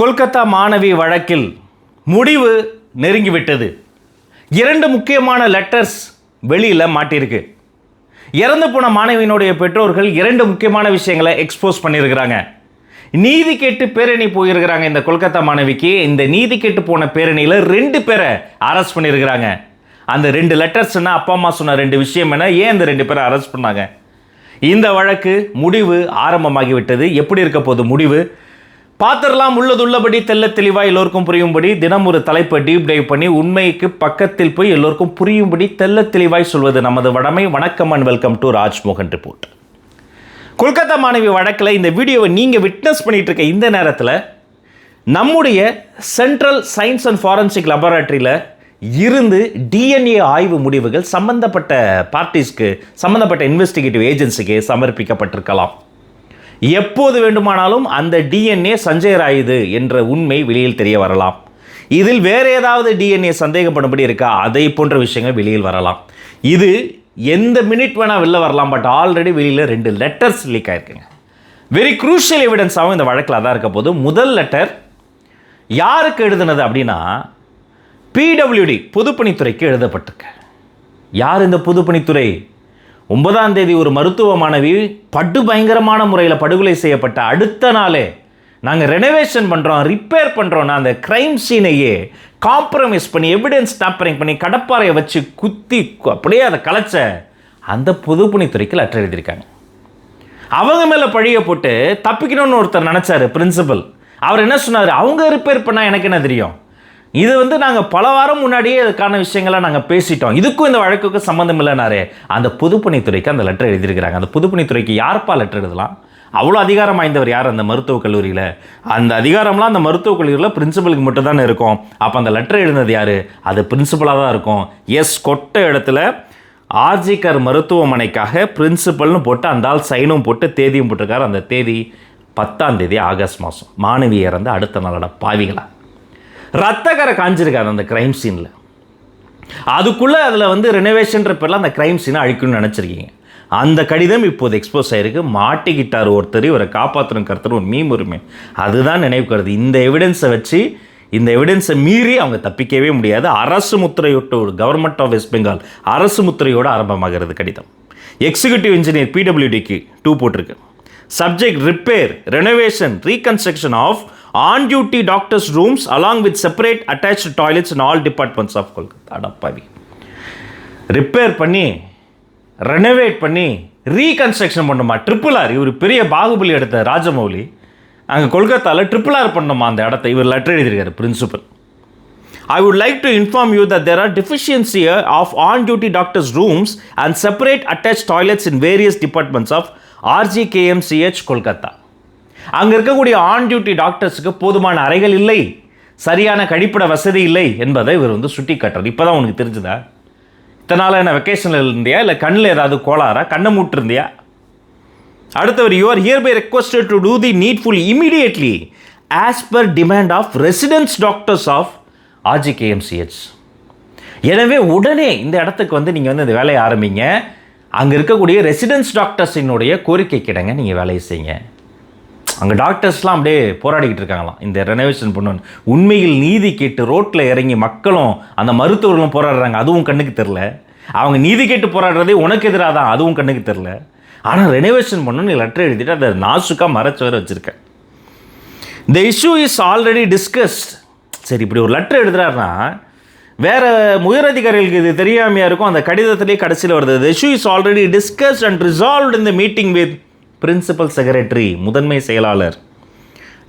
கொல்கத்தா மாணவி வழக்கில் முடிவு நெருங்கிவிட்டது. இரண்டு முக்கியமான லெட்டர்ஸ் வெளியில் மாட்டியிருக்கு. இறந்து போன மாணவியினுடைய பெற்றோர்கள் இரண்டு முக்கியமான விஷயங்களை எக்ஸ்போஸ் பண்ணியிருக்கிறாங்க. நீதி கேட்டு பேரணி போயிருக்கிறாங்க இந்த கொல்கத்தா மாணவிக்கு. இந்த நீதி கேட்டு போன பேரணியில் ரெண்டு பேரை அரெஸ்ட் பண்ணியிருக்கிறாங்க. அந்த ரெண்டு லெட்டர்ஸ்னால் அப்பா அம்மா சொன்ன ரெண்டு விஷயம் என்ன? ஏன் இந்த ரெண்டு பேரை அரெஸ்ட் பண்ணாங்க? இந்த வழக்கு முடிவு ஆரம்பமாகிவிட்டது. எப்படி இருக்க போகுது முடிவு? பார்த்துடலாம் உள்ளதுள்ளபடி தெள்ள தெளிவாக எல்லோருக்கும் புரியும்படி தினம் ஒரு தலைப்பை டீப் டைவ் பண்ணி உண்மைக்கு பக்கத்தில் போய் எல்லோருக்கும் புரியும்படி தெள்ள தெளிவாய் சொல்வது நமது வடமை. வணக்கம் and welcome to Rajmohan report Kolkata மாணவி வழக்கில் இந்த வீடியோவை நீங்கள் விட்னஸ் பண்ணிட்டு இருக்க இந்த நேரத்தில் நம்முடைய சென்ட்ரல் சயின்ஸ் அண்ட் ஃபாரன்சிக் லெபரட்டரியில் இருந்து டிஎன்ஏ ஆய்வு முடிவுகள் சம்பந்தப்பட்ட பார்ட்டிஸ்க்கு சம்பந்தப்பட்ட இன்வெஸ்டிகேட்டிவ் ஏஜென்சிக்கு சமர்ப்பிக்கப்பட்டிருக்கலாம். எப்போது வேண்டுமானாலும் அந்த டிஎன்ஏ சஞ்சயர் ஆயுது என்ற உண்மை வெளியில் தெரிய வரலாம். இதில் வேற ஏதாவது டிஎன்ஏ சந்தேகப்படும்படி இருக்கா? அதை போன்ற விஷயங்கள் வெளியில் வரலாம். இது எந்த மினிட் வேணால் வெளில வரலாம் பட் ஆல்ரெடி வெளியில் ரெண்டு லெட்டர்ஸ் லீக் ஆயிருக்குங்க. வெரி குரூஷியல் எவிடன்ஸாகவும் இந்த வழக்கில் தான் இருக்க போது முதல் லெட்டர் யாருக்கு எழுதுனது அப்படின்னா பிடபிள்யூடி பொதுப்பணித்துறைக்கு எழுதப்பட்டிருக்கு. யார் இந்த பொதுப்பணித்துறை? ஒன்பதாம் தேதி ஒரு மருத்துவ மாணவி படு பயங்கரமான முறையில் படுகொலை செய்யப்பட்ட அடுத்த நாளே நாங்கள் ரெனோவேஷன் பண்ணுறோம் ரிப்பேர் பண்ணுறோன்னா அந்த க்ரைம் சீனையே காம்ப்ரமைஸ் பண்ணி எவிடன்ஸ் டாப்பரிங் பண்ணி கடப்பாறையை வச்சு குத்தி அப்படியே அதை கலைச்ச அந்த பொதுப்பணித்துறைக்கு லெட்டர் எழுதியிருக்காங்க. அவங்க மேலே பழியை போட்டு தப்பிக்கணும்னு ஒருத்தர் நினச்சாரு பிரின்சிபல் அவர் என்ன சொன்னார்? அவங்க ரிப்பேர் பண்ணால் எனக்கு என்ன தெரியும்? இது வந்து நாங்கள் பல வாரம் முன்னாடியே இதுக்கான விஷயங்களை நாங்கள் பேசிட்டோம். இதுக்கும் இந்த வழக்குக்கும் சம்மந்தம் இல்லைனாரு அந்த பொதுப்பணித்துறைக்கு அந்த லெட்டர் எழுதியிருக்கிறாங்க. அந்த பொதுப்பணித்துறைக்கு யார்ப்பா லெட்டர் எழுதலாம்? அவ்வளோ அதிகாரம் வாய்ந்தவர் யார் அந்த மருத்துவக் கல்லூரியில்? அந்த அதிகாரம்லாம் அந்த மருத்துவக் கல்லூரியில் பிரின்சிபலுக்கு மட்டும் தானே இருக்கும். அப்போ அந்த லெட்டர் எழுந்தது யார்? அது பிரின்சிபலாக தான் இருக்கும். எஸ் கொட்ட இடத்துல ஆர்ஜிகர் மருத்துவமனைக்காக பிரின்சிபல்னு போட்டு அந்த ஆள் சைனும் போட்டு தேதியும் போட்டிருக்காரு. அந்த தேதி பத்தாம் தேதி ஆகஸ்ட் மாதம் மாணவி இறந்த அடுத்த நாளோட பாவிகளா. ரத்தக்கரை காஞ்சிருக்காரு அந்த க்ரைம் சீனில் அதுக்குள்ளே அதில் வந்து ரெனோவேஷன்ற பேரில் அந்த க்ரைம் சீனை அழிக்கணும்னு நினச்சிருக்கீங்க. அந்த கடிதம் இப்போது எக்ஸ்போஸ் ஆயிருக்கு. மாட்டிக்கிட்டார் ஒருத்தர் இவரை காப்பாற்றணும் கருத்தர் ஒரு மீம் உரிமை அதுதான் நினைவுக்கிறது இந்த எவிடன்ஸை வச்சு இந்த எவிடன்ஸை மீறி அவங்க தப்பிக்கவே முடியாது. அரசு முத்திரையோட்டு கவர்மெண்ட் ஆஃப் வெஸ்ட் பெங்கால் அரசு முத்திரையோடு ஆரம்பமாகிறது கடிதம். எக்ஸிக்யூட்டிவ் இன்ஜினியர் பிடபிள்யூடிக்கு டூ போட்டிருக்கு. Subject repair renovation reconstruction of on duty doctors rooms along with separate attach toilets in all departments of Kolkata அடப்பாவி. ரிப்பேர் பண்ணி ரெனோவேட் பண்ணி ரீகன்ஸ்ட்ரக்ஷன் பண்ணணுமா ட்ரிபிள் ஆர் இவர் பெரிய பாகுபலி எடுத்த ராஜமௌலி. அங்கே கொல்கத்தாவில் ட்ரிபிள் ஆர் பண்ணுமா அந்த இடத்த? இவர் லெட்டர் எழுதியிருக்காரு principal I would like to inform you that there are deficiency uh, of on-duty doctors' rooms and separate attached toilets in various departments of RGKMCH Kolkata. அங்கே இருக்கக்கூடிய ஆன் டியூட்டி டாக்டர்ஸுக்கு போதுமான அறைகள் இல்லை. சரியான கழிப்பிட வசதி இல்லை என்பதை இவர் வந்து சுட்டி காட்டுறாரு இப்போ தான் உனக்கு தெரிஞ்சுதா? இத்தனால என்ன வெக்கேஷனில் இருந்தியா? இல்லை கண்ணில் ஏதாவது கோளாரா கண்ணை மூட்டிருந்தியா? அடுத்தவர் you are hereby requested to do the needful immediately as per demand of residence doctors of RGKMCH எனவே உடனே இந்த இடத்துக்கு வந்து நீங்கள் வந்து இந்த வேலையை ஆரம்பிங்க. அங்கே இருக்கக்கூடிய ரெசிடென்ஸ் டாக்டர்ஸினுடைய கோரிக்கை கிடங்க நீங்கள் வேலையை செய்யுங்க. அங்கே டாக்டர்ஸ்லாம் அப்படியே போராடிக்கிட்டு இருக்காங்களாம். இந்த ரெனோவேஷன் பண்ணணும் உண்மையில் நீதி கேட்டு ரோட்டில் இறங்கி மக்களும் அந்த மருத்துவர்களும் போராடுறாங்க. அதுவும் கண்ணுக்கு தெரில அவங்க நீதி கேட்டு போராடுறதே உனக்கு எதிராக தான். அதுவும் கண்ணுக்கு தெரில ஆனால் ரெனோவேஷன் பண்ணணும்னு லெட்டர் எழுதிட்டு அதை நாசுக்காக மறைச்சு வர வச்சுருக்கேன் the issue is already discussed சரி இப்படி ஒரு லெட்டர் எழுதுறாருன்னா வேறு உயரதிகாரிகளுக்கு இது தெரியாமையாக இருக்கும்? அந்த கடிதத்திலே கடைசியில் வருது the issue is already discussed and resolved இந்த மீட்டிங் வித் பிரின்சிபல் செக்ரட்டரி முதன்மை செயலாளர்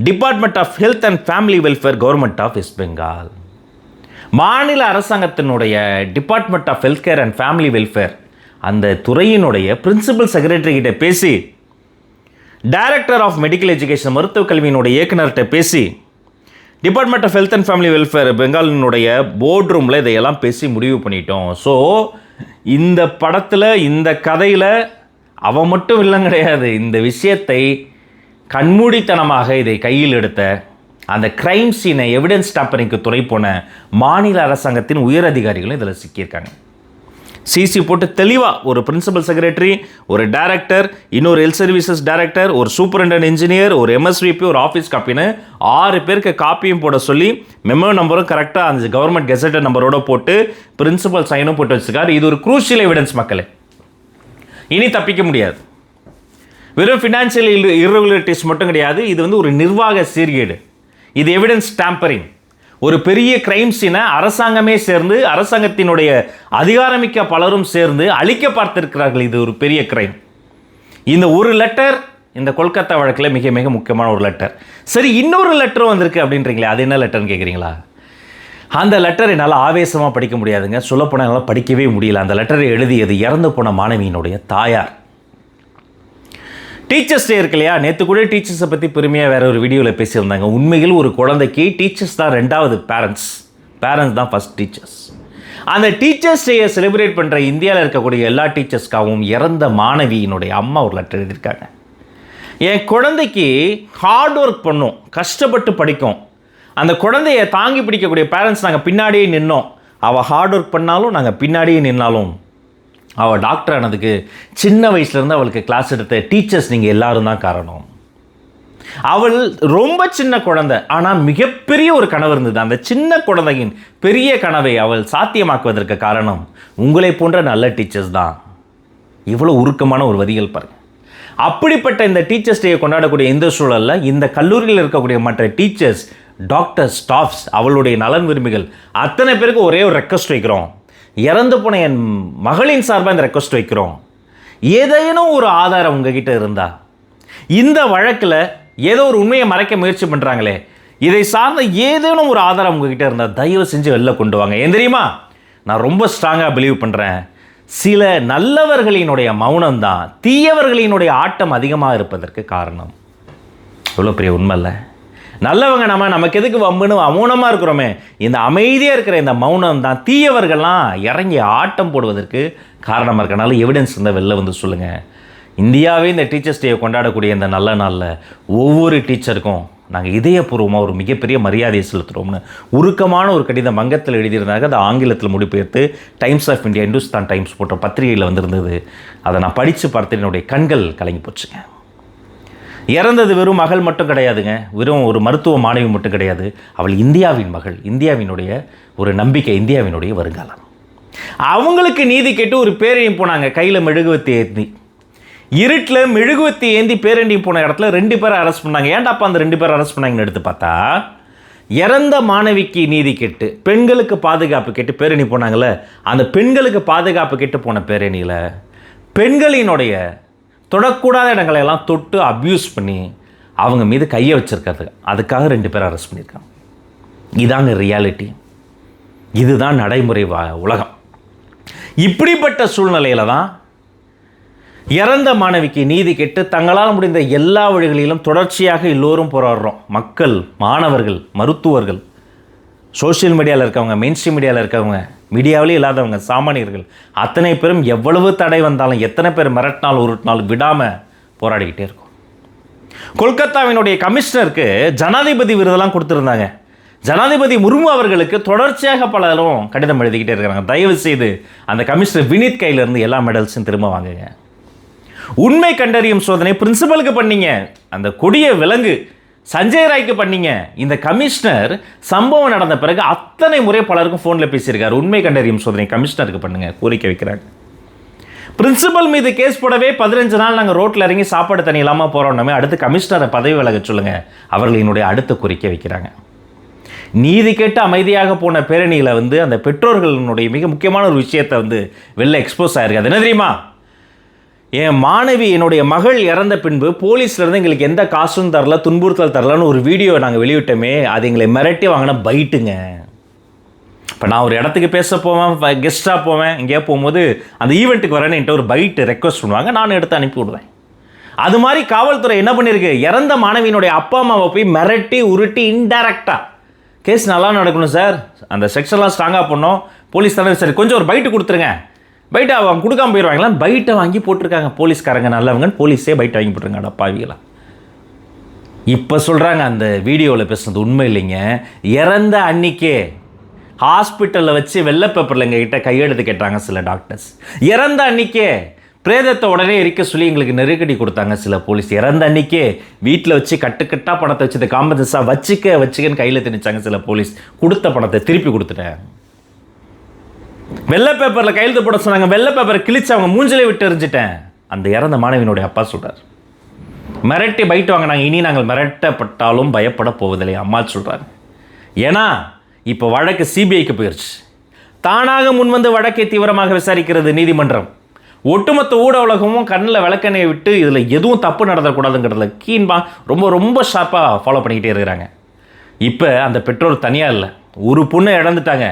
department of health and family welfare government of West Bengal மாநில அரசாங்கத்தினுடைய department of health care and family welfare அந்த துறையினுடைய பிரின்சிபல் செக்ரட்டரி கிட்ட பேசி டைரக்டர் ஆஃப் மெடிக்கல் எஜுகேஷன் மருத்துவக் கல்வியினுடைய இயக்குனர்கிட்ட பேசி department of health and family welfare பெங்காலினுடைய board ரூமில் இதையெல்லாம் பேசி முடிவு பண்ணிட்டோம். ஸோ இந்த படத்தில் இந்த கதையில் அவன் மட்டும் இல்லை கிடையாது. இந்த விஷயத்தை கண்மூடித்தனமாக இதை கையில் எடுத்த அந்த கிரைம் சீனை எவிடன்ஸ் டாப்பரிங்க்கு துணை போன மாநில அரசாங்கத்தின் உயர் அதிகாரிகளும் இதில் சிக்கியிருக்காங்க. சிசி போட்டு தெளிவாக ஒரு பிரின்சிபல் செக்ரட்டரி ஒரு டைரக்டர் இன்னொரு ஹெல்த் சர்வீசஸ் டைரக்டர் ஒரு சூப்பரண்டன் இன்ஜினியர் ஒரு எம்எஸ்விபி ஒரு ஆஃபீஸ் காப்பின்னு ஆறு பேருக்கு காப்பியும் போட சொல்லி மெமோ நம்பரும் கரெக்டாக அந்த கவர்மெண்ட் கெசட்டட் நம்பரோட போட்டு பிரின்சிபல் சைனும் போட்டு வச்சுருக்காரு. இது ஒரு குரூஷியல் எவிடன்ஸ் மக்களே. இனி தப்பிக்க முடியாது. வெறும் ஃபினான்ஷியல் இர்ரெகுலரிட்டிஸ் மட்டும் கிடையாது. இது வந்து ஒரு நிர்வாக சீர்கேடு. இது எவிடன்ஸ் டேம்பரிங் ஒரு பெரிய கிரைம் சீனை அரசாங்கமே சேர்ந்து அரசாங்கத்தினுடைய அதிகாரமிக்க பலரும் சேர்ந்து அழிக்க பார்த்திருக்கிறார்கள் இது ஒரு பெரிய கிரைம் இந்த ஒரு லெட்டர் இந்த கொல்கத்தா வழக்கில் மிக மிக முக்கியமான ஒரு லெட்டர் சரி இன்னொரு லெட்டர் வந்திருக்கு அப்படின்றீங்களே அது என்ன லெட்டர்னு கேட்குறீங்களா அந்த லெட்டர் என்னால் ஆவேசமாக படிக்க முடியாதுங்க. சொல்லப்போனால் என்னால் படிக்கவே முடியல. அந்த லெட்டரை எழுதியது இறந்து போன மாணவியினுடைய தாயார். டீச்சர்ஸ் டே இருக்கு இல்லையா? நேற்று கூட டீச்சர்ஸை பற்றி பெருமையாக வேற ஒரு வீடியோவில் பேசியிருந்தாங்க. உண்மையில் ஒரு குழந்தைக்கு டீச்சர்ஸ் தான் ரெண்டாவது பேரண்ட்ஸ் பேரண்ட்ஸ் தான் ஃபஸ்ட் டீச்சர்ஸ் அந்த டீச்சர்ஸ் டேயை செலிப்ரேட் பண்ணுற இந்தியாவில் இருக்கக்கூடிய எல்லா டீச்சர்ஸ்க்காகவும் இறந்த மாணவியினுடைய அம்மா ஒரு லெட்டர் எழுதியிருக்காங்க. என் குழந்தைக்கு ஹார்ட் ஒர்க் பண்ணும் கஷ்டப்பட்டு படிக்கும். அந்த குழந்தைய தாங்கி பிடிக்கக்கூடிய பேரண்ட்ஸ் நாங்கள் பின்னாடியே நின்னோம். அவள் ஹார்ட் ஒர்க் பண்ணாலும் நாங்கள் பின்னாடியே நின்னாலும் அவள் டாக்டர் ஆனதுக்கு சின்ன வயசுலேருந்து அவளுக்கு கிளாஸ் எடுத்த டீச்சர்ஸ் நீங்கள் எல்லாரும் தான் காரணம். அவள் ரொம்ப சின்ன குழந்தை ஆனால் மிகப்பெரிய ஒரு கனவு இருந்தது. அந்த சின்ன குழந்தையின் பெரிய கனவை அவள் சாத்தியமாக்குவதற்கு காரணம் உங்களை போன்ற நல்ல டீச்சர்ஸ் தான். இவ்வளோ உருக்கமான ஒரு வரிகள் பாருங்கள் அப்படிப்பட்ட இந்த டீச்சர்ஸ் டேயை கொண்டாடக்கூடிய இந்த சூழலில் இந்த கல்லூரியில் இருக்கக்கூடிய மற்ற டீச்சர்ஸ் டாக்டர் ஸ்டாஃப்ஸ் அவளுடைய நலன் விரும்பிகள் அத்தனை பேருக்கு ஒரே ஒரு ரெக்வஸ்ட் வைக்கிறோம். இறந்து போன என் மகளின் சார்பாக இந்த ரெக்வஸ்ட் வைக்கிறோம். ஏதேனும் ஒரு ஆதாரம் உங்ககிட்ட இருந்தா இந்த வழக்கில் ஏதோ ஒரு உண்மையை மறைக்க முயற்சி பண்ணுறாங்களே இதை சார்ந்த ஏதேனும் ஒரு ஆதாரம் உங்ககிட்ட இருந்தால் தயவு செஞ்சு வெளில கொண்டு வாங்க. ஏன் தெரியுமா? நான் ரொம்ப ஸ்ட்ராங்காக பிலீவ் பண்ணுறேன் சில நல்லவர்களினுடைய மௌனம் தான் தீயவர்களினுடைய ஆட்டம் அதிகமாக இருப்பதற்கு காரணம். எவ்வளோ பெரிய உண்மை இல்லை. நல்லவங்க நம்ம நமக்கு எதுக்கு வம்புன்னு மௌனமாக இருக்கிறோமே? இந்த அமைதியாக இருக்கிற இந்த மௌனம் தான் தீயவர்கள்லாம் இறங்கி ஆட்டம் போடுவதற்கு காரணமாக இருக்கனால எவிடன்ஸ் இருந்தால் வெளில வந்து சொல்லுங்கள் இந்தியாவே இந்த டீச்சர்ஸ் டேயை கொண்டாடக்கூடிய இந்த நல்ல நாளில் ஒவ்வொரு டீச்சருக்கும் நாங்கள் இதயபூர்வமாக ஒரு மிகப்பெரிய மரியாதையை செலுத்துகிறோம்னு உருக்கமான ஒரு கடிதம் வங்கத்தில் எழுதியிருந்தாங்க. அது ஆங்கிலத்தில் மொழிபெயர்த்து Times of India Hindustan Times போட்ட பத்திரிகையில் வந்திருந்தது. அதை நான் படித்து பார்த்து என்னுடைய கண்கள் கலங்கி போச்சுங்க. இறந்தது வெறும் மகள் மட்டும் கிடையாதுங்க. வெறும் ஒரு மருத்துவ மாணவி மட்டும் கிடையாது. அவள் இந்தியாவின் மகள் இந்தியாவினுடைய ஒரு நம்பிக்கை இந்தியாவினுடைய வருங்காலம். அவங்களுக்கு நீதி கேட்டு ஒரு பேரையும் போனாங்க. கையில் மெழுகுவத்தி ஏந்தி. இருட்டில் மெழுகுவத்தி ஏந்தி பேரணி போன இடத்துல ரெண்டு பேரை அரெஸ்ட் பண்ணாங்க. ஏன்டாப்பா அந்த ரெண்டு பேரை அரெஸ்ட் பண்ணாங்கன்னு எடுத்து பார்த்தா இறந்த மாணவிக்கு நீதி கேட்டு பெண்களுக்கு பாதுகாப்பு கேட்டு பேரணி போனாங்கல்ல. அந்த பெண்களுக்கு பாதுகாப்பு கேட்டு போன பேரணியில் பெண்களினுடைய தொடக்கூடாத இடங்களை எல்லாம் தொட்டு அப்யூஸ் பண்ணி அவங்க மீது கையை வச்சிருக்கிறது. அதுக்காக ரெண்டு பேரை அரெஸ்ட் பண்ணியிருக்காங்க. இதாங்க ரியாலிட்டி இதுதான் நடைமுறை வா- உலகம். இப்படிப்பட்ட சூழ்நிலையில தான் இறந்த மாணவிக்கு நீதி கேட்டு தங்களால் முடிந்த எல்லா வழிகளிலும் தொடர்ச்சியாக எல்லோரும் போராடுறோம். மக்கள் மாணவர்கள் மருத்துவர்கள் சோஷியல் மீடியாவில் இருக்கவங்க மெயின் ஸ்ட்ரீம் மீடியாவில் இருக்கவங்க மீடியாவிலே இல்லாதவங்க சாமானியர்கள் அத்தனை பேரும் எவ்வளவு தடை வந்தாலும் எத்தனை பேர் மிரட்டினாலும் உருட்டினாலும் விடாமல் போராடிக்கிட்டே இருக்கும். கொல்கத்தாவினுடைய கமிஷனருக்கு ஜனாதிபதி விருதெல்லாம் கொடுத்துருந்தாங்க. ஜனாதிபதி முர்மு அவர்களுக்கு தொடர்ச்சியாக பலரும் கடிதம் எழுதிக்கிட்டே இருக்கிறாங்க. தயவு செய்து அந்த கமிஷனர் வினித் கையிலிருந்து எல்லா மெடல்ஸும் திரும்ப வாங்குங்க. உண்மை கண்டறியும் சோதனை பிரின்சிபலுக்கு பண்ணீங்க. அந்த கொடிய விலங்கு சஞ்சய் ராய்க்கு பண்ணீங்க. இந்த கமிஷனர் சம்பவம் நடந்த பிறகு அத்தனை முறை பலருக்கும் ஃபோனில் பேசியிருக்காரு. உண்மை கண்டறியும் சோதனை கமிஷனருக்கு பண்ணுங்க. கோரிக்கை வைக்கிறாங்க பிரின்சிபல் மீது கேஸ் போடவே பதினஞ்சு நாள் நாங்கள் ரோட்டில் இறங்கி சாப்பாடு தண்ணி இல்லாமல் போகிறோமே அடுத்து கமிஷனரை பதவி விலக சொல்லுங்க. அவர்களினுடைய அடுத்த கோரிக்கை வைக்கிறாங்க. நீதி கேட்டு அமைதியாக போன பேரணியில் வந்து அந்த பெற்றோர்களினுடைய மிக முக்கியமான ஒரு விஷயத்தை வந்து வெளில எக்ஸ்போஸ் ஆயிருக்கு அது என்ன தெரியுமா? என் மாணவி என்னுடைய மகள் இறந்த பின்பு போலீஸ்லேருந்து எங்களுக்கு எந்த காசும் தரல துன்புறுத்தல் தரலன்னு ஒரு வீடியோ நாங்கள் வெளியிட்டோமே அது எங்களை மிரட்டி வாங்கின பைட்டுங்க. இப்போ நான் ஒரு இடத்துக்கு பேச போவேன் கெஸ்ட்டாக போவேன் எங்கேயா போகும்போது அந்த ஈவெண்ட்டுக்கு வரேன்னு என்கிட்ட ஒரு பைட்டு ரெக்வஸ்ட் பண்ணுவாங்க நான் எடுத்து அனுப்பி விடுவேன். அது மாதிரி காவல்துறை என்ன பண்ணியிருக்கு? இறந்த மாணவியினுடைய அப்பா அம்மாவை போய் மிரட்டி உருட்டி இன்டைரக்டாக கேஸ் நல்லா நடக்கணும் சார். அந்த செக்ஷன்லாம் ஸ்ட்ராங்காக பண்ணோம். போலீஸ் தலைவர் சரி கொஞ்சம் ஒரு பைட்டு கொடுத்துருங்க. பைட்டை அவங்க கொடுக்காம போயிடுவாங்களா பைட்டை வாங்கி போட்டிருக்காங்க. போலீஸ்காரங்க நல்லவங்கன்னு போலீஸே பைட்டை வாங்கி போட்டிருக்காங்க அப்பாவிகளா இப்போ சொல்கிறாங்க அந்த வீடியோவில் பேசுனது உண்மை இல்லைங்க. இறந்த அன்னிக்கே ஹாஸ்பிட்டலில் வச்சு வெள்ளை பேப்பரில் எங்ககிட்ட கையெழுத்து கேட்டாங்க சில டாக்டர்ஸ். இறந்த அன்னைக்கே பிரேதத்தை உடனே எரிக்க சொல்லி எங்களுக்கு நெருக்கடி கொடுத்தாங்க சில போலீஸ். இறந்த அன்னைக்கே வீட்டில் வச்சு கட்டுக்கட்டாக பணத்தை வச்சு இந்த காம்பன்சஸாக வச்சுக்க வச்சுக்கன்னு கையில் திணிச்சாங்க சில போலீஸ். கொடுத்த பணத்தை திருப்பி கொடுத்துட்டேன். வெள்ளை பேப்பரில் கையெழுத்து போட சொன்னாங்க. வெள்ளை பேப்பரை கிழிச்சு அவங்க மூஞ்சிலே விட்டு எரிஞ்சிட்டேன் அந்த இறந்த மாணவியினுடைய அப்பா சொல்கிறார் மிரட்டி பைட்டு வாங்கினாங்க. இனி நாங்கள் மிரட்டப்பட்டாலும் பயப்பட போவதில்லை. அம்மா சொல்கிறாங்க ஏன்னா இப்போ வழக்கு சிபிஐக்கு போயிடுச்சு தானாக முன்வந்து வழக்கை தீவிரமாக விசாரிக்கிறது நீதிமன்றம். ஒட்டுமொத்த ஊட உலகமும் கண்ணில் விளக்கெண்ணையை விட்டு இதில் எதுவும் தப்பு நடத்தக்கூடாதுங்கிறதுல கீன்பா ரொம்ப ரொம்ப ஷார்ப்பாக ஃபாலோ பண்ணிக்கிட்டே இருக்கிறாங்க. இப்போ அந்த பெற்றோர் தனியாக இல்லை. ஒரு பொண்ணை இழந்துட்டாங்க.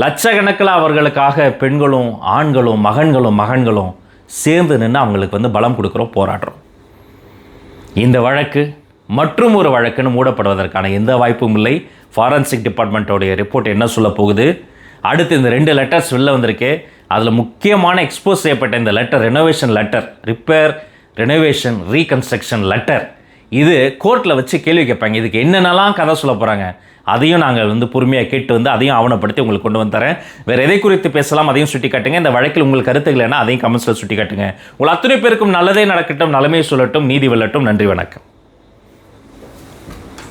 லட்சக்கணக்கில் அவர்களுக்காக பெண்களும் ஆண்களும் மகன்களும் மகன்களும் சேர்ந்து நின்று அவங்களுக்கு வந்து பலம் கொடுக்குறோம் போராடுறோம் இந்த வழக்கு மற்றும் ஒரு வழக்குன்னு மூடப்படுவதற்கான எந்த வாய்ப்பும் இல்லை. ஃபாரன்சிக் டிபார்ட்மெண்ட்டோடைய ரிப்போர்ட் என்ன சொல்ல போகுது? அடுத்து இந்த ரெண்டு லெட்டர்ஸ் வெளில வந்திருக்கு. அதில் முக்கியமான எக்ஸ்போஸ் செய்யப்பட்ட இந்த letter renovation letter repair renovation reconstruction letter இது கோர்ட்டில் வச்சு கேள்வி கேட்பாங்க. இதுக்கு என்னென்னலாம் கதை சொல்ல போகிறாங்க அதையும் நாங்கள் வந்து பொறுமையாக கேட்டு வந்து அதையும் ஆவணப்படுத்தி உங்களுக்கு கொண்டு வந்து தரேன். வேறு எதை குறித்து பேசலாம் அதையும் சுட்டி காட்டுங்க இந்த வழக்கில் உங்கள் கருத்துக்கள் என்ன அதையும் கமெண்ட்ஸில் சுட்டி காட்டுங்க உங்கள் அத்தனை பேருக்கும் நல்லதே நடக்கட்டும் நலமே சொல்லட்டும் நீதி வெல்லட்டும். நன்றி வணக்கம்.